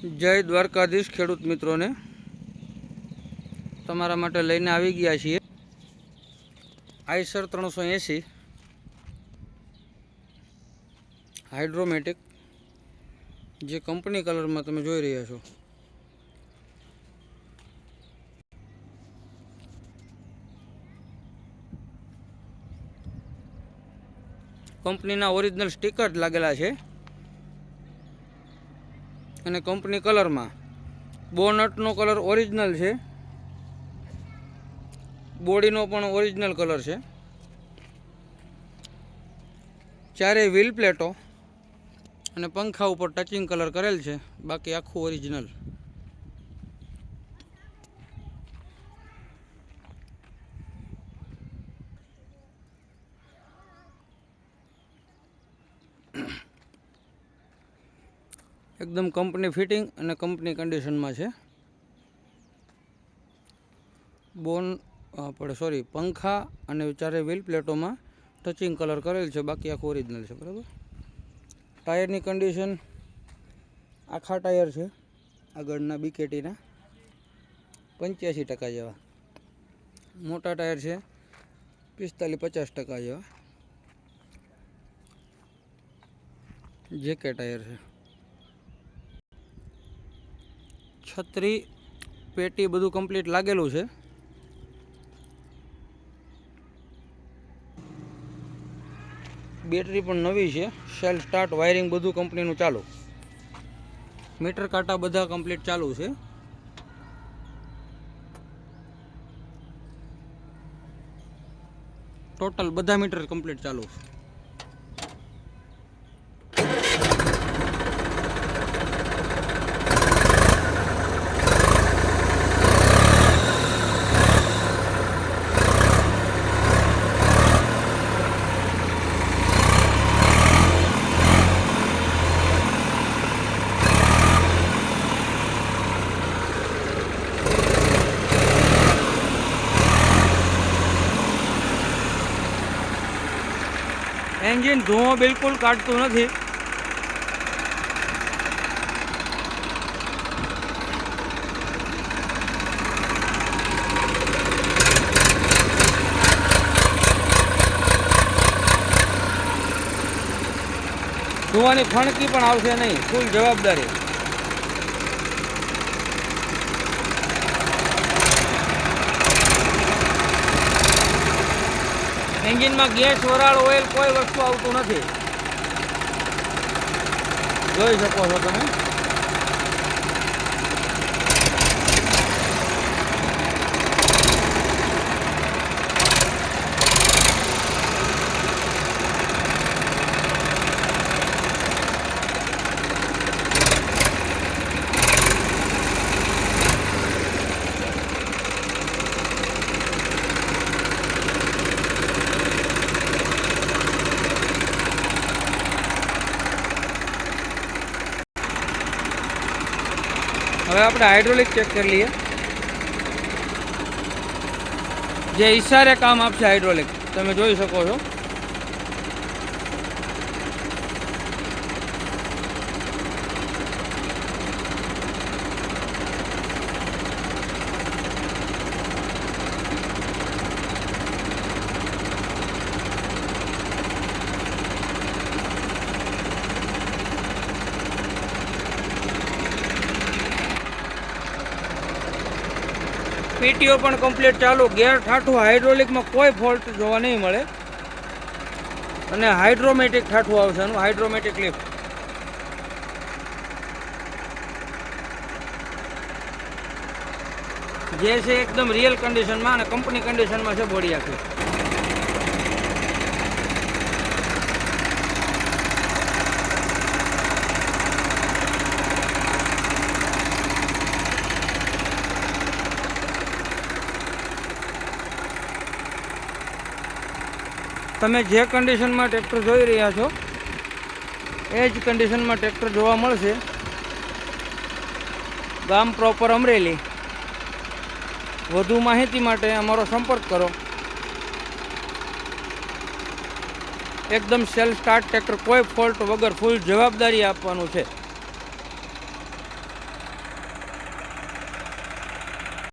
જય દ્વારકાધીશ ખેડૂત મિત્રોને. તમારા માટે લઈને આવી ગયા છીએ. આઈસર ત્રણસો એંસી હાઇડ્રોમેટિક, જે કંપની કલરમાં તમે જોઈ રહ્યા છો. કંપનીના ઓરિજિનલ સ્ટીકર લાગેલા છે. અને કંપની કલરમાં. બોનટનો કલર ઓરિજિનલ છે. બોડીનો પણ ઓરિજિનલ કલર છે. ચારે વ્હીલ પ્લેટો અને પંખા ઉપર ટચિંગ કલર કરેલ છે. બાકી આખું ઓરિજિનલ. એકદમ કંપની ફિટિંગ અને કંપની કન્ડિશનમાં છે. બોન આપણે સોરી, પંખા અને ચારે વ્હીલ પ્લેટોમાં ટચિંગ કલર કરેલ છે, બાકી આખું ઓરિજિનલ છે, બરાબર? ટાયરની કન્ડિશન, આખા ટાયર છે, આગળના બીકેટીના પંચ્યાસી ટકા જેવા. મોટા ટાયર છે પિસ્તાલીસ પચાસ ટકા જેવા. જેકે ટાયર છે. છત્રી, પેટી બધું કમ્પ્લીટ લાગેલું છે. બેટરી પણ નવી છે. સેલ સ્ટાર્ટ વાયરિંગ બધું કંપનીનું ચાલુ. મીટર કાંટા બધા કમ્પ્લીટ ચાલુ છે. ટોટલ બધા મીટર કમ્પ્લીટ ચાલુ છે. એન્જિન ધુઓ બિલકુલ કાઢતું નથી. ધુવાની ફણકી પણ આવશે નહીં. ફૂલ જવાબદારી. એન્જિનમાં ગેસ વરાળ ઓઇલ કોઈ વસ્તુ આવતું નથી. જોઈ શકો છો તમે? હવે આપણે હાઇડ્રોલિક ચેક કરી લઈએ. જે ઈશારે કામ આપશે હાઇડ્રોલિક તમે જોઈ શકો છો. પીટીઓ પણ કમ્પ્લીટ ચાલુ. ગેર ઠાઠું, હાઇડ્રોલિકમાં કોઈ ફોલ્ટ જોવા નહીં મળે. અને હાઇડ્રોમેટિક ઠાઠું આવશે એનું, હાઇડ્રોમેટિક લિફ્ટ જે છે એકદમ રિયલ કન્ડિશનમાં અને કંપની કન્ડિશનમાં છે બોડી આખી તમે જે કન્ડિશનમાં ટ્રેક્ટર જોઈ રહ્યા છો, એ જ કન્ડિશનમાં ટ્રેક્ટર જોવા મળશે. ગામ પ્રોપર અમરેલી. વધુ માહિતી માટે અમારો સંપર્ક કરો. એકદમ સેલ્ફ સ્ટાર્ટ ટ્રેક્ટર કોઈ ફોલ્ટ વગર ફૂલ જવાબદારી આપવાનું છે.